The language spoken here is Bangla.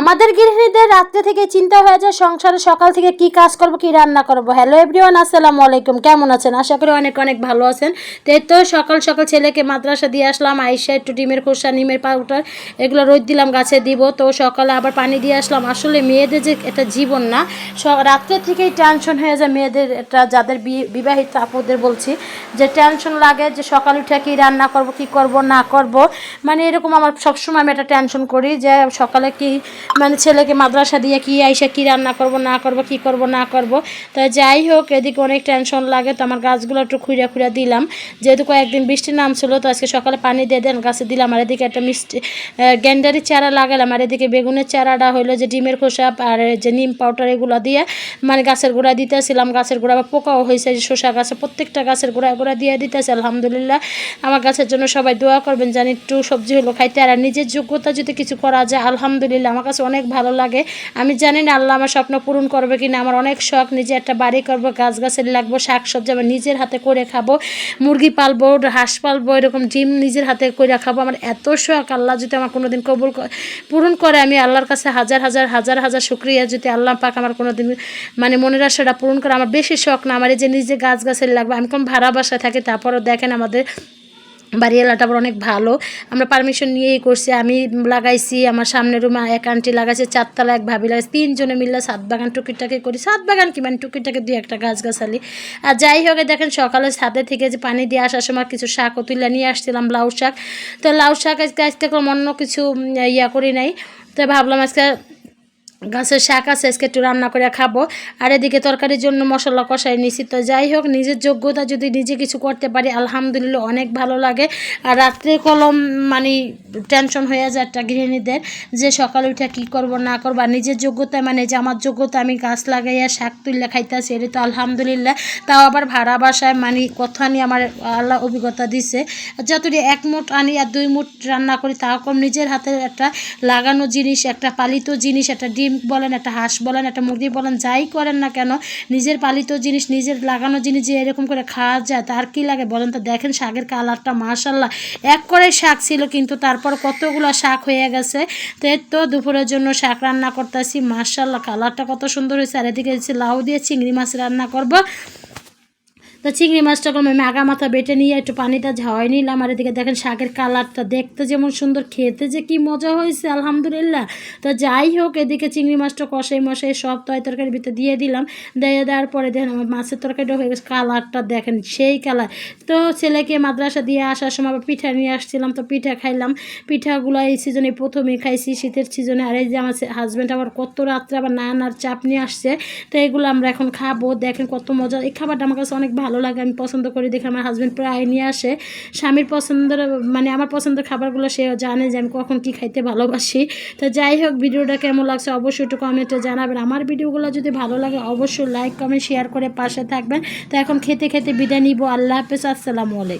আমাদের গৃহিণীদের রাত্রে থেকে চিন্তা হয়ে যায়, সংসারে সকাল থেকে কি কাজ করব, কি রান্না করব। হ্যালো এভরিওয়ান আসসালামু আলাইকুম। কেমন আছেন? আশা করি অনেক অনেক ভালো আছেন। তো এই তো সকাল সকাল ছেলেকে মাদ্রাসা দিয়ে আসলাম আইসা একটু ডিমের খোসা, নিমের পাউডার এগুলো রোদ দিলাম, গাছে দিব। তো সকালে আবার পানি দিয়ে আসলাম। আসলে মেয়েদের যে এটা জীবন না রাত্রে থেকেই টেনশন হয়ে যায় মেয়েদের এটা যাদের বিবাহিত আপুদের বলছি। যে টেনশন লাগে যে সকাল উঠে কি রান্না করব, কি করব, না করব। মানে এরকম আমার সবসময় আমি একটা টেনশন করি যে সকালে কি মানে ছেলেকে মাদ্রাসা দিয়ে কি আইসা কি রান্না করব, না করব, কি করব, না করব। তো যাই হোক, এদিকে অনেক টেনশন লাগে, তো আমার গাছগুলো একটু খুঁড়ে খুঁড়ে দিলাম। যেহেতু কয়েকদিন বৃষ্টি নামছিল, তো আজকে সকালে পানি দিয়ে দেন, গাছে দিলাম। আর এদিকে একটা মিষ্টি গ্যান্ডারির চারা লাগালাম। আর এদিকে বেগুনের চারাটা হলো যে ডিমের খোসা আর যে নিম পাউডার এগুলো দিয়ে মানে গাছের গোড়া দিতেছিলাম। গাছের গোড়া বা পোকাও হয়েছে যে শসা গাছে, প্রত্যেকটা গাছের গোড়া গোড়া দিয়ে দিতেছে, আলহামদুলিল্লাহ। আমার গাছের জন্য সবাই দোয়া করবেন, জানি একটু সবজি হলো খাইতে। আর নিজের যোগ্যতা যদি কিছু করা যায়, আলহামদুলিল্লাহ। আমার কাছে অনেক ভালো লাগে। আমি জানি না আল্লাহ আমার স্বপ্ন পূরণ করবে কিনা, আমার অনেক শখ, নিজে একটা বাড়ি করব গাছ গাছের লাগবো, শাক সবজি আমার নিজের হাতে করে খাব, মুরগি পালবো, হাঁস পালবো, এরকম ডিম নিজের হাতে করে খাব, আমার এত শখ, আল্লাহ যদি আমার কোনোদিন কবুল পূরণ করে, আমি আল্লাহর কাছে হাজার হাজার হাজার হাজার শুক্রিয়া, যদি আল্লাহ পাক আমার কোনোদিন মানে মনের আশাটা পূরণ করে, আমার বেশি শখ না, আমার এই যে নিজে গাছ গাছের লাগবে, আমি কোন ভাড়া বাসায় থাকি, তারপরও দেখেন আমাদের বাড়ি এলাকাটা আবার অনেক ভালো। আমরা পারমিশন নিয়েই করছি, আমি লাগাইছি, আমার সামনের রুমে এক আন্টি লাগাইছে, চারতলা এক ভাবি লাগাইছে, তিনজনে মিললে সাত বাগান টুকিটাকে করি, সাত বাগান কি মানে টুকিটাকে দুই একটা গাছ গাছালি। আর যাই হোক দেখেন সকালে ছাদে থেকে যে পানি দিয়ে আসার সময় কিছু শাকও তুলে নিয়ে আসছিলাম, লাউ শাক। তো লাউ শাক আজকে আজকে অন্য কিছু ইয়া করি নাই। তো ভাবলাম আজকে গাছের শাক আছে, আজকে একটু রান্না করে খাব। আর এদিকে তরকারির জন্য মশলা কষাই নিছি। তো যাই হোক, নিজের যোগ্যতা যদি নিজে কিছু করতে পারি, আলহামদুলিল্লাহ অনেক ভালো লাগে। আর রাত্রে কলম মানে টেনশন হয়ে যায় একটা গৃহিণীদের, যে সকালে উঠে কী করব, না করব। আর নিজের যোগ্যতা মানে যে আমার যোগ্যতা আমি গাছ লাগাইয়া শাক তুললে খাইতেছি, এটা তো আলহামদুলিল্লাহ। তাও আবার ভাড়া বাসায় মানে কথা নিয়ে আমার আল্লাহ অভিজ্ঞতা দিছে। যতটি এক মুঠ আনি আর দুই মুঠ রান্না করি, তাও কম নিজের হাতে একটা লাগানো জিনিস, একটা পালিত জিনিস, একটা ডিম বলেন, একটা হাঁস বলেন, একটা মুরগি বলেন, যাই করেন না কেন, নিজের পালিত জিনিস, নিজের লাগানো জিনিস যে এরকম করে খাওয়া যায়, তার কি লাগে বলেন তো? দেখেন শাকের কালারটা মাশাল্লাহ এক করে শাক ছিল কিন্তু তারপর কতগুলো শাক হয়ে গেছে। তো এর তো দুপুরের জন্য শাক রান্না করতেছি মাশাল্লাহ কালারটা কত সুন্দর হয়েছে। আর এদিকে লাউ দিয়ে চিংড়ি মাছ রান্না করব। তো চিংড়ি মাছটা আমি আগা মাথা বেটে নিয়ে একটু পানিটা ঝাওয়াই নিলাম। আর এদিকে দেখেন শাকের কালারটা দেখতে যেমন সুন্দর, খেতে যে কি মজা হয়েছে, আলহামদুলিল্লাহ। তো যাই হোক, এদিকে চিংড়ি মাছটা কষাই মশাই সব তয় তরকারির ভিতরে দিয়ে দিলাম। দিয়ে দেওয়ার পরে দেখেন আমার মাছের তরকারিটা হয়ে গেছে, কালারটা দেখেন সেই কালার। তো ছেলেকে মাদ্রাসা দিয়ে আসার সময় আবার পিঠা নিয়ে আসছিলাম, তো পিঠা খাইলাম। পিঠাগুলো এই সিজনে প্রথমে খাইছি, শীতের সিজনে আর এই যে আমার হাজব্যান্ড আবার কত রাত্রে আবার নানার চাপ নিয়ে আসছে, তো এগুলো আমরা এখন খাব। দেখেন কত মজা, এই খাবারটা আমার কাছে অনেক ভালো লাগে, আমি পছন্দ করি দেখে আমার হাজব্যান্ড প্রায় নিয়ে আসে। স্বামীর পছন্দের মানে আমার পছন্দের খাবারগুলো সে জানে যে আমি কখন কি খাইতে ভালোবাসি। তো যাই হোক, ভিডিওটা কেমন লাগছে অবশ্যই একটু কমেন্টে জানাবেন। আমার ভিডিওগুলো যদি ভালো লাগে অবশ্যই লাইক কমেন্ট শেয়ার করে পাশে থাকবেন। তো এখন খেতে খেতে বিদায় নিব। আল্লাহ হাফেজ, আসসালামু আলাইকুম।